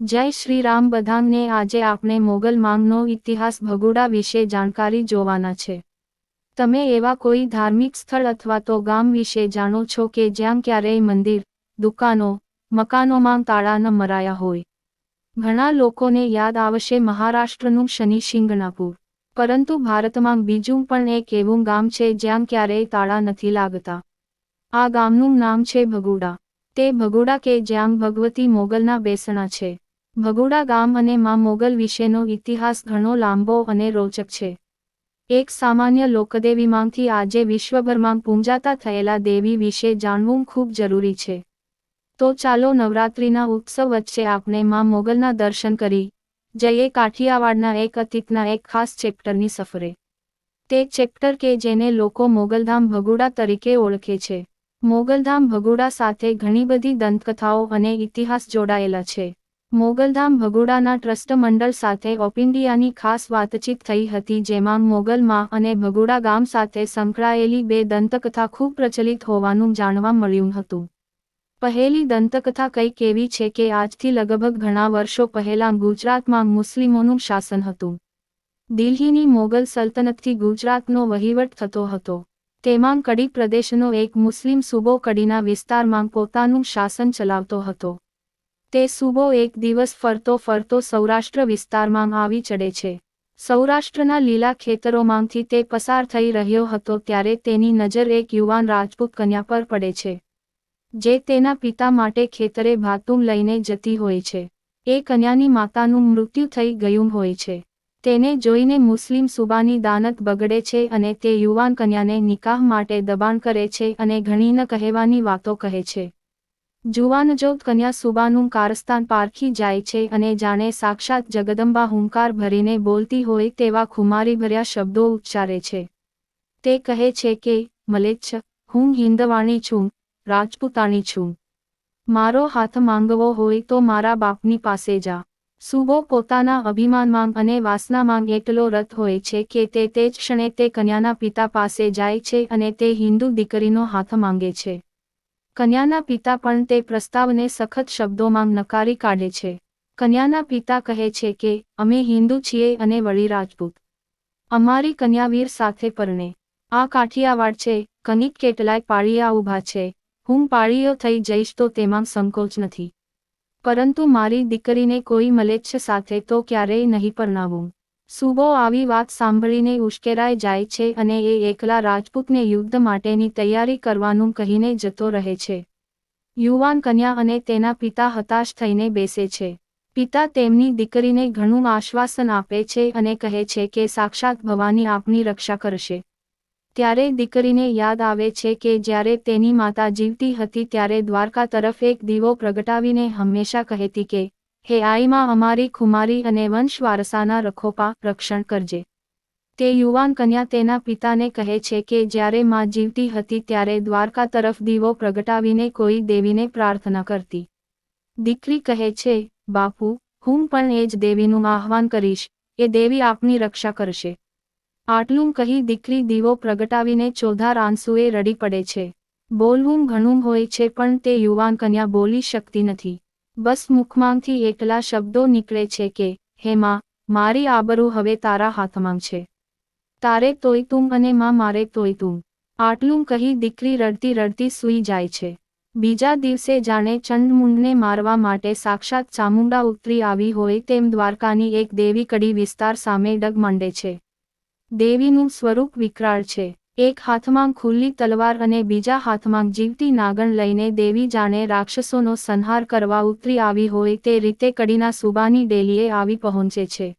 જય શ્રી રામ બધાને આજે આપણે મોગલ માંગનો ઇતિહાસ ભગોડા વિશે જાણકારી જોવાના છે. તમે એવા કોઈ ધાર્મિક સ્થળ અથવા તો ગામ વિશે જાણો છો કે જ્યાં ક્યારેય મંદિર, દુકાનો, મકાનોમાં તાળા ન મરાયા હોય. ઘણા લોકોને યાદ આવશે મહારાષ્ટ્રનું શનિ શિંગણાપુર પરંતુ ભારતમાં બીજું પણ એક એવું ગામ છે જ્યાં ક્યારેય તાળા નથી લાગતા. આ ગામનું નામ છે ભગોડા. તે ભગોડા કે જ્યાં ભગવતી મોગલના બેસણા છે. ભગોડા ગામ અને માં મોગલ વિશેનો ઇતિહાસ ઘણો લાંબો અને રોચક છે. એક સામાન્ય લોકદેવીમાંથી આજે વિશ્વભરમાં પૂંજાતા થયેલા દેવી વિશે જાણવું ખૂબ જરૂરી છે. તો ચાલો નવરાત્રિના ઉત્સવ વચ્ચે આપણે માં મોગલના દર્શન કરી જઈએ કાઠિયાવાડના એક અતીતના એક ખાસ ચેપ્ટરની સફરે. તે ચેપ્ટર કે જેને લોકો મોગલધામ ભગોડા તરીકે ઓળખે છે. મોગલધામ ભગોડા સાથે ઘણી બધી દંતકથાઓ અને ઇતિહાસ જોડાયેલા છે. મોગલધામ ભગોડાના ટ્રસ્ટ મંડળ સાથે ઓપિન્ડિયાની ખાસ વાતચીત થઈ હતી, જેમાં મોગલમાં અને ભગોડા ગામ સાથે સંકળાયેલી બે દંતકથા ખૂબ પ્રચલિત હોવાનું જાણવા મળ્યું હતું. પહેલી દંતકથા કંઈક એવી છે કે આજથી લગભગ ઘણા વર્ષો પહેલાં ગુજરાતમાં મુસ્લિમોનું શાસન હતું. દિલ્હીની મોગલ સલ્તનતથી ગુજરાતનો વહીવટ થતો હતો. તેમાં કડી પ્રદેશનો એક મુસ્લિમ સૂબો કડીના વિસ્તારમાં પોતાનું શાસન ચલાવતો હતો. તે સૂબો એક દિવસ ફરતો ફરતો સૌરાષ્ટ્ર વિસ્તારમાં આવી ચડે છે. સૌરાષ્ટ્રના લીલા ખેતરોમાંથી તે પસાર થઈ રહ્યો હતો ત્યારે તેની નજર એક યુવાન રાજપૂત કન્યા પર પડે છે, જે તેના પિતા માટે ખેતરે ભાતું લઈને જતી હોય છે. એ કન્યાની માતાનું મૃત્યુ થઈ ગયું હોય છે. તેને જોઈને મુસ્લિમ સુબાની દાનત બગડે છે અને તે યુવાન કન્યાને નિકાહ માટે દબાણ કરે છે અને ઘણી ન કહેવાની વાતો કહે છે. જુવાન જો કન્યા સુબાનું કારસ્તાન પારખી જાય છે અને જાણે સાક્ષાત જગદંબા હુંકાર ભરીને બોલતી હોય તેવા ખુમારીભર્યા શબ્દો ઉચ્ચારે છે. તે કહે છે કે, મલેચ્છ, હું હિન્દવાણી છું, રાજપૂતાણી છું. મારો હાથ માંગવો હોય તો મારા બાપની પાસે જા. સુબો પોતાના અભિમાનમાં અને વાસનામાં એટલો રથ હોય છે કે તે તે જ ક્ષણે તે કન્યાના પિતા પાસે જાય છે અને તે હિન્દુ દીકરીનો હાથ માંગે છે. કન્યાના પિતા પણ તે પ્રસ્તાવને સખત શબ્દોમાં નકારી કાઢે છે. કન્યાના પિતા કહે છે કે, અમે હિન્દુ છીએ અને વળી રાજપૂત. અમારી કન્યાવીર સાથે પરણે. આ કાઠિયાવાડ છે, કનિક કેટલાય પાળિયા ઊભા છે. હું પાળીઓ થઈ જઈશ તો તેમાં સંકોચ નથી. પરંતુ મારી દીકરીને કોઈ મલેચ્છ સાથે તો ક્યારેય નહીં પરણાવું. સુબો આવી વાત સાંભળીને ઉશ્કેરાઈ જાય છે અને એ એકલા રાજપૂતને યુદ્ધ માટેની તૈયારી કરવાનું કહીને જતો રહે છે. યુવાન કન્યા અને તેના પિતા હતાશ થઈને બેસે છે. પિતા તેમની દીકરીને ઘણું આશ્વાસન આપે છે અને કહે છે કે સાક્ષાત ભવાની આપની રક્ષા કરશે. ત્યારે દીકરીને યાદ આવે છે કે જ્યારે તેની માતા જીવતી હતી ત્યારે દ્વારકા તરફ એક દીવો પ્રગટાવીને હંમેશા કહેતી કે હે આઈમાં અમારી ખુમારી અને વંશ વારસાના રખોપા રક્ષણ કરજે. તે યુવાન કન્યા તેના પિતાને કહે છે કે જ્યારે માં જીવતી હતી ત્યારે દ્વારકા તરફ દીવો પ્રગટાવીને કોઈ દેવીને પ્રાર્થના કરતી. દીકરી કહે છે, બાપુ, હું પણ એ જ દેવીનું આહવાન કરીશ. એ દેવી આપની રક્ષા કરશે. આટલું કહી દીકરી દીવો પ્રગટાવીને ચોધાર આંસુએ રડી પડે છે. બોલવું ઘણું હોય છે પણ તે યુવાન કન્યા બોલી શકતી નથી. બસ મુખમાંથી એટલા શબ્દો નીકળે છે કે, હે માં, મારી આબરૂ હવે તારા હાથમાં છે. તારે તોય તું અને માં મારે તોય તું. આટલું કહી દીકરી રડતી રડતી સૂઈ જાય છે. બીજા દિવસે જાણે ચંડમુંડને મારવા માટે સાક્ષાત ચામુંડા ઉતરી આવી હોય તેમ દ્વારકાની એક દેવી કડી વિસ્તાર સામે ડગ માંડે છે. દેવીનું સ્વરૂપ વિકરાળ છે. એક હાથમાં ખુલ્લી તલવાર અને બીજા હાથમાં જીવતી નાગણ લઈને દેવી જાણે રાક્ષસોનો સંહાર કરવા ઉતરી આવી હોય તે રીતે કડીના સુબાની ડેલીએ આવી પહોંચે છે.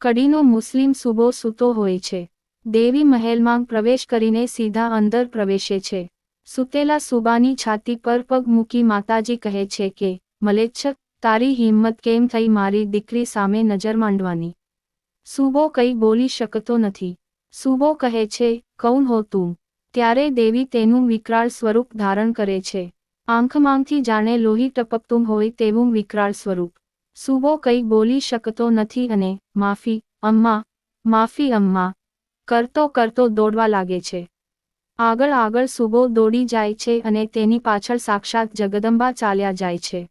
કડીનો મુસ્લિમ સુબો સૂતો હોય છે. દેવી મહેલમાં પ્રવેશ કરીને સીધા અંદર પ્રવેશે છે. સૂતેલા સુબાની છાતી પર પગ મૂકી માતાજી કહે છે કે મલેચ્છક તારી હિંમત કેમ થઈ મારી દીકરી સામે નજર માંડવાની? સુબો કંઈ બોલી શકતો નથી. સુબો કહે છે, કૌન હો તું? ત્યારે દેવી તેનું વિકરાળ સ્વરૂપ ધારણ કરે છે. આંખમાંથી જાણે લોહી ટપકતું હોય તેવું વિકરાળ સ્વરૂપ. સુબો કંઈ બોલી શકતો નથી અને માફી, અમ્મા માફી, અમ્મા. કરતો કરતો દોડવા લાગે છે. આગળ આગળ સુબો દોડી જાય છે અને તેની પાછળ સાક્ષાત જગદંબા ચાલ્યા જાય છે.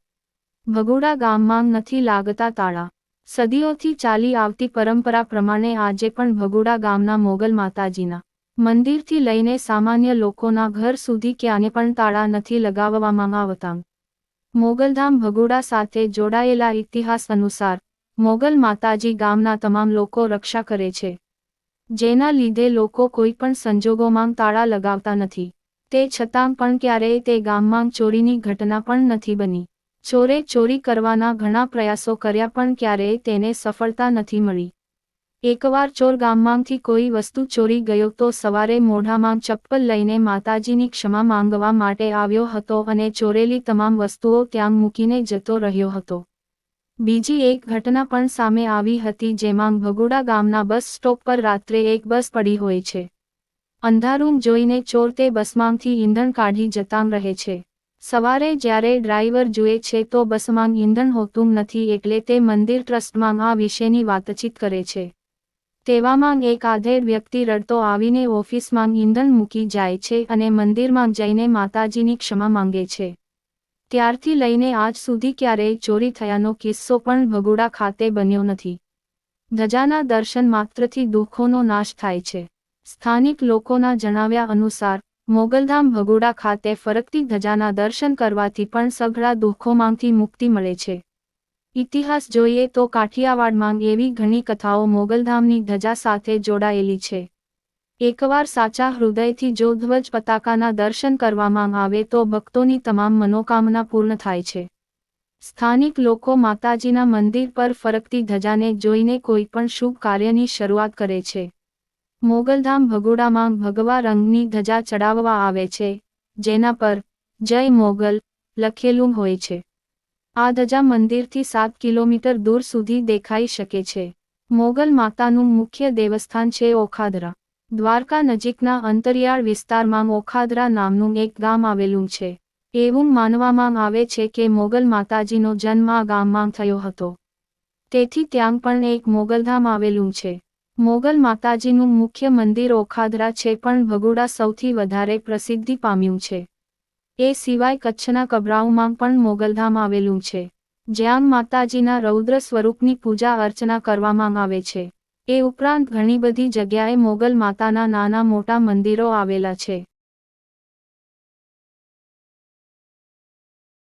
ભગોડા ગામમાં નથી લાગતા તાળા. સદીઓથી ચાલી આવતી પરંપરા પ્રમાણે આજે પણ ભગોડા ગામના મોગલ માતાજીના મંદિરથી લઈને સામાન્ય લોકોના ઘર સુધી ક્યાંને પણ તાળા નથી લગાવવામાં આવતા. મોગલધામ ભગોડા સાથે જોડાયેલા ઇતિહાસ અનુસાર મોગલ માતાજી ગામના તમામ લોકો રક્ષા કરે છે. જેના લીધે લોકો કોઈ પણ સંજોગોમાં તાળા લગાવતા નથી. તે છતાં પણ ક્યારેય તે ગામમાં ચોરીની ઘટના પણ નથી બની. ચોરે ચોરી કરવાના ઘણા પ્રયાસો કર્યા પણ ક્યારેય તેને સફળતા નથી મળી. એકવાર ચોર ગામમાંથી કોઈ વસ્તુ ચોરી ગયો તો સવારે મોઢામાં ચપ્પલ લઈને માતાજીની ક્ષમા માંગવા માટે આવ્યો હતો અને ચોરેલી તમામ વસ્તુઓ ત્યાં મૂકીને જતો રહ્યો હતો. બીજી એક ઘટના પણ સામે આવી હતી જેમાં ભગોડા ગામના બસ સ્ટોપ પર રાત્રે એક બસ પડી હોય છે. અંધારું જોઈને ચોર તે બસમાંથી ઈંધણ કાઢી જતાં રહે છે. સવારે જ્યારે ડ્રાઈવર જુએ છે તો બસમાં ઈંધણ હોતું નથી એટલે તે મંદિર ટ્રસ્ટમાં આ વિશેની વાતચીત કરે છે. તેવામાં એક આધેડ વ્યક્તિ રડતો આવીને ઓફિસમાં ઈંધણ મૂકી જાય છે અને મંદિરમાં જઈને માતાજીની ક્ષમા માંગે છે. ત્યારથી લઈને આજ સુધી ક્યારેય ચોરી થયાનો કિસ્સો પણ ભગુડા ખાતે બન્યો નથી. ધજાના દર્શન માત્રથી દુઃખોનો નાશ થાય છે. સ્થાનિક લોકોના જણાવ્યા અનુસાર મોગલધામ ભગોડા ખાતે ફરકતી ધજાના દર્શન કરવાથી પણ સઘળા દુઃખોમાંથી મુક્તિ મળે છે. ઇતિહાસ જોઈએ તો કાઠિયાવાડમાં એવી ઘણી કથાઓ મોગલધામની ધજા સાથે જોડાયેલી છે. એકવાર સાચા હૃદયથી જો ધ્વજ પતાકાના દર્શન કરવામાં આવે તો ભક્તોની તમામ મનોકામના પૂર્ણ થાય છે. સ્થાનિક લોકો માતાજીના મંદિર પર ફરકતી ધજાને જોઈને કોઈ પણ શુભ કાર્યની શરૂઆત કરે છે. મોગલધામ ભગોડામાં ભગવા રંગની ધજા ચડાવવા આવે છે, જેના પર જય મોગલ લખેલું હોય છે. આ ધજા મંદિરથી સાત કિલોમીટર દૂર સુધી દેખાઈ શકે છે. મોગલ માતાનું મુખ્ય દેવસ્થાન છે ઓખાદરા. દ્વારકા નજીકના અંતરિયાળ વિસ્તારમાં ઓખાદરા નામનું એક ગામ આવેલું છે. એવું માનવામાં આવે છે કે મોગલ માતાજીનો જન્મ આ ગામમાં થયો હતો. તેથી ત્યાં પણ એક મોગલધામ આવેલું છે. મોગલ માતાજીનું મુખ્ય મંદિર ઓખાદરા છે પણ ભગોડા સૌથી વધારે પ્રસિદ્ધિ પામ્યું છે. એ સિવાય કચ્છના કબરાઉમાં પણ મોગલધામ આવેલું છે, જ્યાં માતાજીના રૌદ્ર સ્વરૂપની પૂજા અર્ચના કરવામાં આવે છે. એ ઉપરાંત ઘણી બધી જગ્યાએ મોગલ માતાના નાના મોટા મંદિરો આવેલા છે.